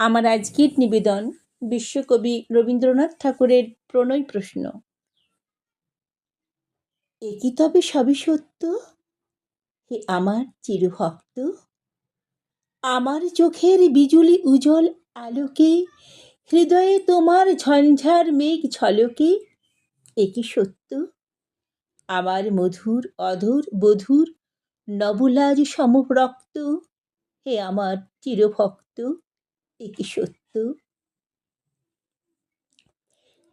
আমার আজকের নিবেদন বিশ্বকবি রবীন্দ্রনাথ ঠাকুরের প্রণয় প্রশ্ন। এ কি তবে সবই সত্য? হে আমার চিরভক্ত? আমার চোখের বিজুলি উজ্জ্বল আলোকে, হৃদয়ে তোমার ঝঞ্ঝার মেঘ ঝলকে, এ কি সত্য? আমার মধুর, অধুর, বধুর, নবলাজ সমরক্ত হে আমার চিরভক্ত। কি সত্য?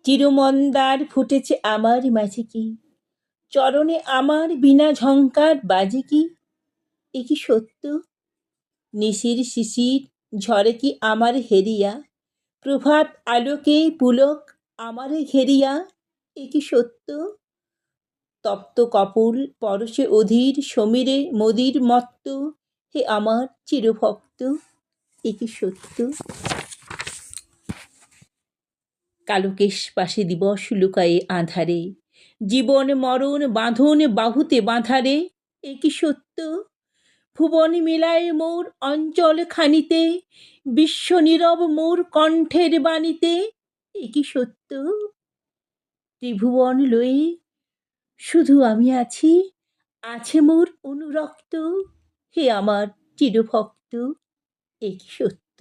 চিরমন্দার ফুটেছে আমার মাঝে কি? চরণে আমার বিনা ঝঙ্কার বাজে কি? এ কি সত্য? নিশির শিশির ঝরে কি আমার হেরিয়া? প্রভাত আলোকে পুলক আমারে ঘেরিয়া? এ কি সত্য? তপ্ত কপুল পরশে অধীর সমীরে মদির মত্ত, হে আমার চিরভক্ত। এ সত্য। কালকেশ পাশে দিবস লুকায়ে আধারে। জীবন, মরণ, বাঁধন বাহুতে বাঁধারে। এ সত্য? ভুবন মিলায় মোর অঞ্চল খানিতে। বিশ্ব নীরব মোর কণ্ঠের বাণীতে। এ কি সত্য? ত্রিভুবন লয়ে শুধু আমি আছি। আছে মোর অনুরক্ত। হে আমার চিরভক্ত। এ কি সত্য?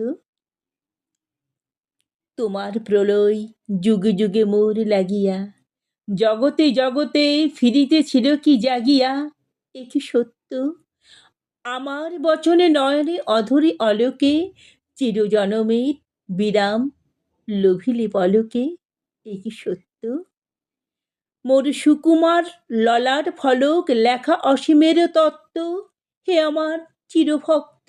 তোমার প্রলয় যুগে যুগে মোর লাগিয়া, জগতে জগতে ফিরিতেছিল কি জাগিয়া, এ কি সত্য? আমার বচনে নয়নে অধরে অলোকে চিরজনমের বিরাম লোভিলে পলকে, এ কি সত্য? মোর সুকুমার ললার ফলক লেখা অসীমের তত্ত্ব, হে আমার চিরভক্ত।